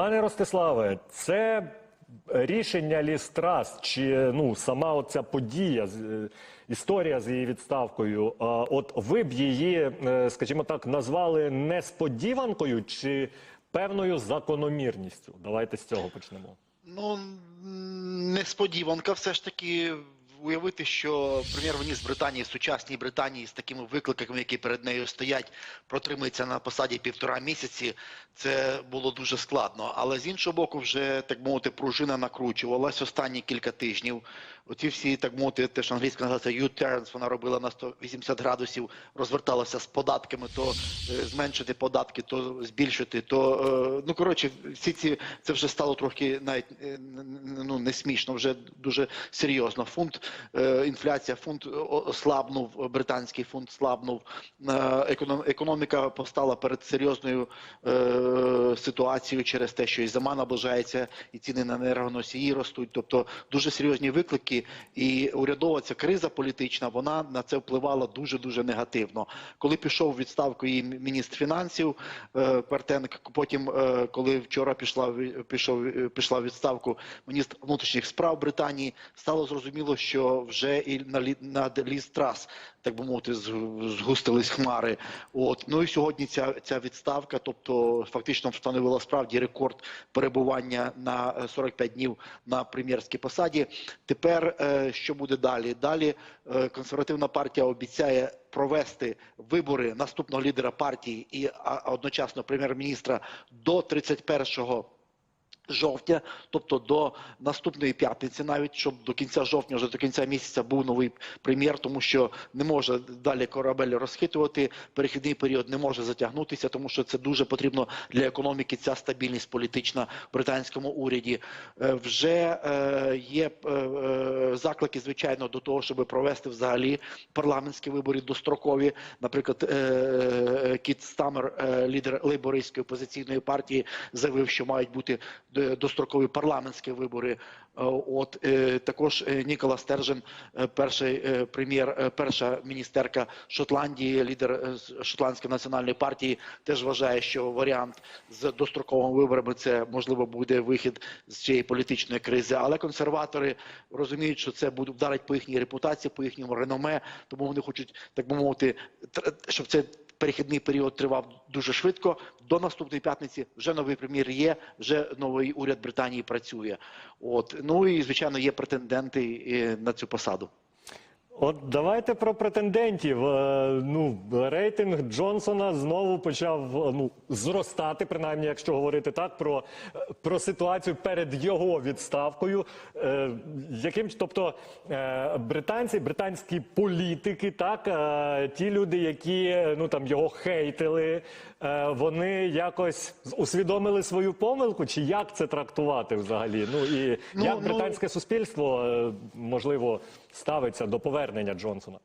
Пане Ростиславе, це рішення Лістрас чи ну сама оця подія, е, історія з її відставкою. От ви б її, е, скажімо так, назвали несподіванкою чи певною закономірністю? Давайте з цього почнемо. Ну, несподіванка все ж таки уявити, що прем'єр-міністр Британії, сучасній Британії з такими викликами, які перед нею стоять, протримується на посаді півтора місяці. Це було дуже складно. Але з іншого боку, вже так мовити, пружина накручувалась останні кілька тижнів. Оці всі, так мовити, те, що англійська називається U-turns, вона робила на 180 градусів, розверталася з податками, то е, зменшити податки, то збільшити, то е, ну коротше, всі ці це вже стало трохи навіть е, ну не смішно, вже дуже серйозно. Фунт інфляція, фунт ослабнув, британський фунт слабнув. Економ- економіка постала перед серйозною ситуацією через те, що і зима наближається, і ціни на енергоносії ростуть. Тобто дуже серйозні виклики, і урядова ця криза політична вона на це впливала дуже дуже негативно. Коли пішов відставку і міністр фінансів е, Партенк, потім, е, коли вчора пішла пішов е, пішла відставку міністр внутрішніх справ Британії, стало зрозуміло, що вже і на на Ліз трас, так би мовити, згустились хмари. От ну і сьогодні ця ця відставка, тобто фактично встановила справді рекорд перебування на е, 45 днів на прем'єрській посаді. Тепер е, що буде далі? Далі е, консервативна партія обіцяє провести вибори наступного лідера партії і одночасно прем'єр-міністра до 31 жовтня, тобто до наступної п'ятниці, навіть щоб до кінця жовтня, вже до кінця місяця був новий прем'єр, тому що не може далі корабель розхитувати. Перехідний період не може затягнутися, тому що це дуже потрібно для економіки. Ця стабільність політична в британському уряді. Е, Вже е, є е, заклики, звичайно, до того, щоб провести взагалі парламентські вибори дострокові. Наприклад, Кіт Стамер, лідер лейбористської опозиційної партії, заявив, що мають бути е, дострокові парламентські вибори. Е, От е, також е, Нікола Стержен, е, перший е, прем'єр, е, перша міністерка Шотландії, лідер е, Шотландської національної партії, теж вважає, що варіант з достроковими виборами це можливо буде вихід з цієї політичної кризи. Але консерватори розуміють, що це буде вдарить по їхній репутації, по їхньому реноме, тому вони хочуть так би мовити, щоб це перехідний період тривав дуже швидко. До наступної п'ятниці вже новий прем'єр є, вже новий уряд Британії працює. От ну і звичайно є претенденти е, на цю посаду. От давайте про претендентів. Е, Ну, рейтинг Джонсона знову почав е, ну, зростати, принаймні, якщо говорити так, про, е, про ситуацію перед його відставкою. Е, Яким тобто е, британці, британські політики, так, е, ті люди, які ну там його хейтили, е, вони якось усвідомили свою помилку, чи як це трактувати взагалі? Ну і Ну, як ну, британське суспільство можливо ставиться до повернення Джонсона?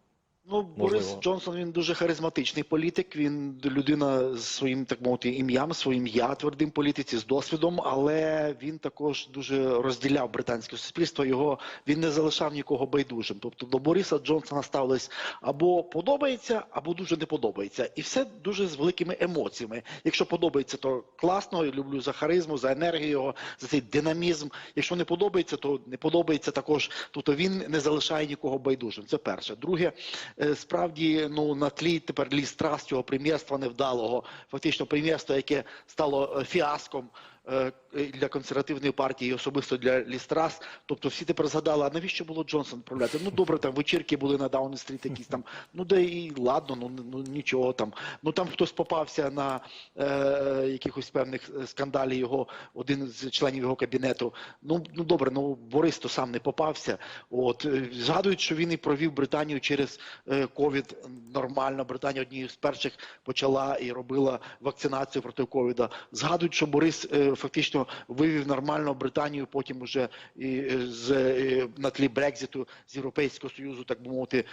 Ну, Борис Можливо. Джонсон він дуже харизматичний політик. Він людина з своїм так мовити ім'ям, своїм я твердим політиці з досвідом, але він також дуже розділяв британське суспільство. Його він не залишав нікого байдужим. Тобто до Бориса Джонсона ставились або подобається, або дуже не подобається, і все дуже з великими емоціями. Якщо подобається, то класно. Я люблю за харизму, за енергію його, за цей динамізм. Якщо не подобається, то не подобається також. Тобто він не залишає нікого байдужим. Це перше. Друге, справді ну на тлі тепер лістрас цього прем'єрства невдалого, фактично прем'єрства, яке стало е, фіаском. Е, Для консервативної партії, і особисто для Лістрас, тобто всі тепер згадали, а навіщо було Джонсон відправляти? Ну добре, там вечірки були на Даун-стріт якісь там. Ну де і ладно, ну, ну нічого там. Ну там хтось попався на е, якихось певних е, скандалів його, один з членів його кабінету. Ну ну добре, ну Борис то сам не попався. От е, згадують, що він і провів Британію через ковід нормально. Британія однією з перших почала і робила вакцинацію проти ковіда. Згадують, що Борис е, фактично вивів нормально Британію. Потім уже і, е, з е, на тлі Брекзиту з Європейського союзу, так би мовити,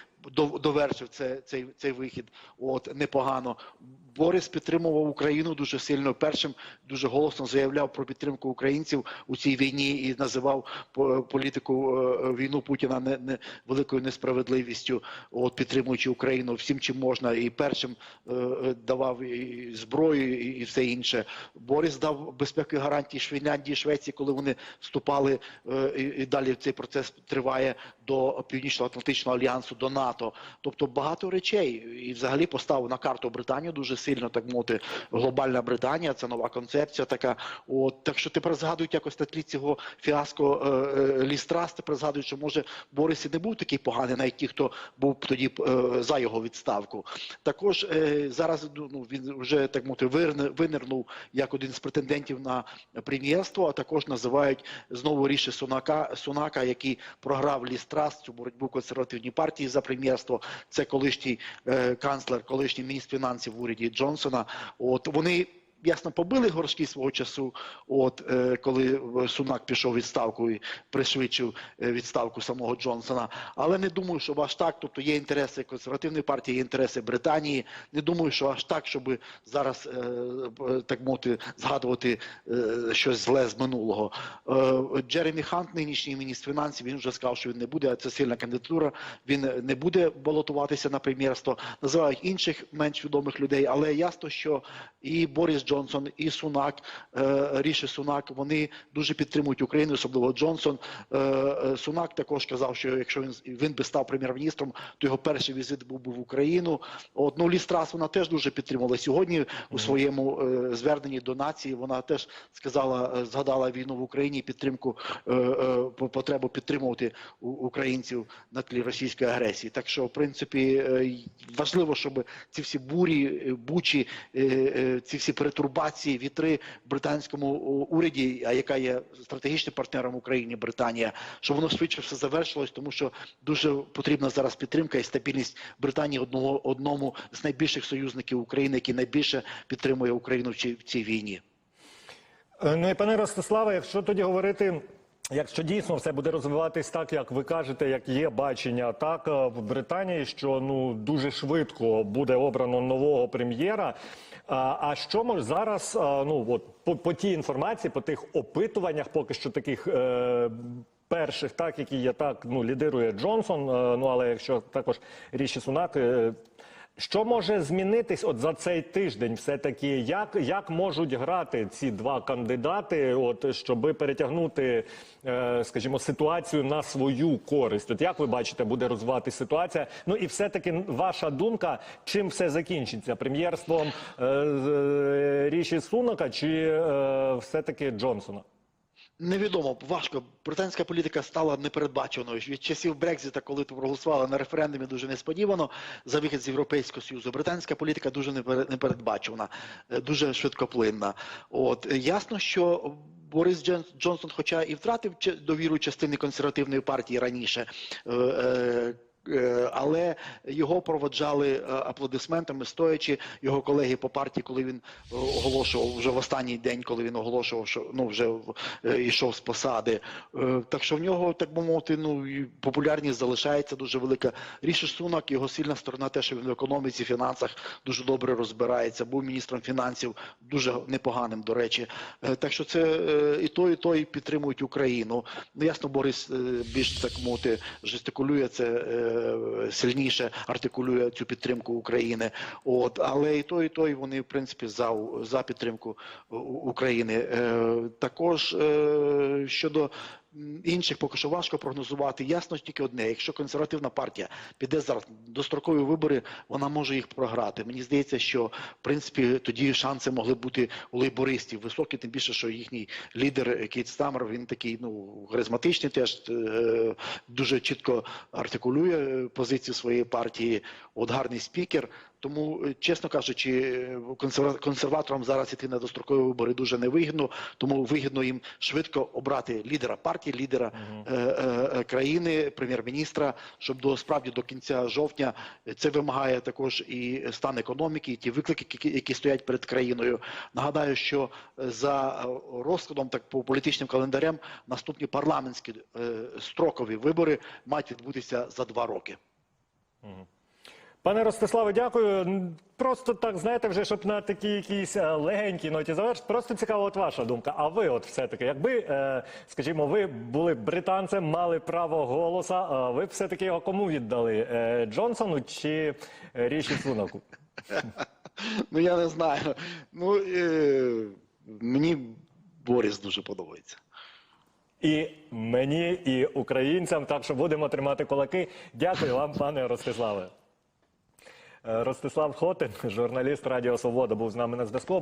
довершив це, цей, цей вихід. От непогано. Борис підтримував Україну дуже сильно. Першим дуже голосно заявляв про підтримку українців у цій війні і називав по- політику е, війну Путіна не, не великою несправедливістю, от підтримуючи Україну всім, чим можна, і першим е, е, давав і зброю, і, все інше. Борис дав безпеки гарантії Фінляндії, Швеції, коли вони вступали е, і, і далі цей процес триває до Північно-Атлантичного альянсу, до НАТО. Тобто багато речей і взагалі поставив на карту Британію дуже сильно, так мовити, глобальна Британія. Це нова концепція така. От так що тепер згадують якось на тлі цього фіаско е, е, Лістрас. Тепер згадують, що може Борис і не був такий поганий, навіть ті, хто був тоді е, за його відставку. Також е, зараз ну він вже так мовити винирнув як один з претендентів на прем'єрство, а також називають знову Ріші Сунака, Сунака, який програв Лістрас цю боротьбу консервативній партії за прем'єрство. Це колишній е, канцлер, колишній міністр фінансів в уряді Джонсона. От вони. Ясно, побили горшки свого часу, от е, коли е, Сунак пішов відставку і пришвидшив е, відставку самого Джонсона. Але не думаю, що аж так. Тобто є інтереси консервативної партії, є інтереси Британії. Не думаю, що аж так, щоб зараз е, е, так мовити згадувати е, щось зле з минулого. Е, Джеремі Хант, нинішній міністр фінансів, він вже сказав, що він не буде. а Це сильна кандидатура. Він не буде балотуватися на прем'єрство. Називають інших менш відомих людей, але ясно, що і Борис Джонсон, і Сунак, е, Ріші Сунак, вони дуже підтримують Україну, особливо Джонсон. Е, е, Сунак також казав, що якщо він він би став прем'єр-міністром, то його перший візит був би в Україну. От ну Лістрас вона теж дуже підтримувала сьогодні у своєму зверненні до нації. Вона теж сказала, згадала війну в Україні, і підтримку потребу підтримувати українців на тлі російської агресії. Так що, в принципі, важливо, щоб ці всі бурі, бучі, ці всі перетурбації, вітри британському уряді, а яка є стратегічним партнером України, Британія, щоб воно швидше все завершилось, тому що дуже потрібна зараз підтримка і стабільність Британії одного одному з найбільших союзників України, який найбільше підтримує Україну в цій, в цій війні. Е, Ну і пане Ростиславе, якщо тоді говорити. Якщо дійсно все буде розвиватись так, як ви кажете, як є бачення, так е, в Британії, що ну дуже швидко буде обрано нового прем'єра. А, а що може зараз? е, Ну от по, по тій інформації, по тих опитуваннях, поки що таких е, перших, так які є так, ну лідирує Джонсон. е, ну але якщо також Ріші Сунак. Що може змінитись от за цей тиждень? Все таки, як, як можуть грати ці два кандидати, от щоби перетягнути, е, скажімо, ситуацію на свою користь? От як ви бачите, буде розвиватися ситуація? Ну і все таки ваша думка, чим все закінчиться? Прем'єрством е, е, Ріші Сунака чи е, все таки Джонсона? Невідомо, важко. Британська політика стала непередбаченою. Від часів Брекзита, коли проголосували на референдумі дуже несподівано за вихід з Європейського Союзу. Британська політика дуже непере- непередбачувана, е, дуже швидкоплинна. От е, ясно, що Борис Джон- Джонсон, хоча і втратив довіру частини консервативної партії раніше. Е, Але його проводжали е, аплодисментами, стоячи його колеги по партії, коли він е, оголошував вже в останній день, коли він оголошував, що ну вже йшов з посади. Так що в нього, так би мовити, ну популярність залишається дуже велика. Ріші Сунак, його сильна сторона, те, що він в економіці, фінансах дуже добре розбирається. Був міністром фінансів, дуже непоганим, до речі. Так що це і той, і той підтримують Україну. Ну ясно, Борис більш так мовити жестикулює це сильніше, артикулює цю підтримку України. От але і той, і той вони в принципі за, за підтримку України. Е, Також е, щодо інших поки що важко прогнозувати. Ясно тільки одне: якщо консервативна партія піде зараз дострокові вибори, вона може їх програти. Мені здається, що в принципі тоді шанси могли бути у лейбористів високі, тим більше, що їхній лідер е, Кейт Стамер, він такий ну харизматичний, теж е, дуже чітко артикулює е, позицію своєї партії. От гарний спікер. Тому, е, чесно кажучи, е, консерва- консерваторам зараз іти на дострокові вибори дуже невигідно, тому вигідно їм швидко обрати лідера партії, лідера е, країни, прем'єр-міністра, щоб до справді до кінця жовтня це вимагає також і стан економіки, і ті виклики, які, які стоять перед країною. Нагадаю, що за розкладом, так по політичним календарям, наступні парламентські е, строкові вибори мають відбутися за два роки. Пане Ростиславе, дякую. Просто так, знаєте, вже щоб на такій якійсь е, легенькій ноті завершити. Просто цікава от ваша думка. А ви, от все-таки, якби, е, скажімо, ви були британцем, мали право голоса, е, ви б все-таки його кому віддали? Е, Джонсону чи Ріші Сунаку? Ну я не знаю. Ну е, мені Борис дуже подобається. І мені, і українцям, так що будемо тримати кулаки. Дякую вам, пане Ростиславе. Ростислав Хотин, журналіст Радіо Свобода, був з нами на зв'язку.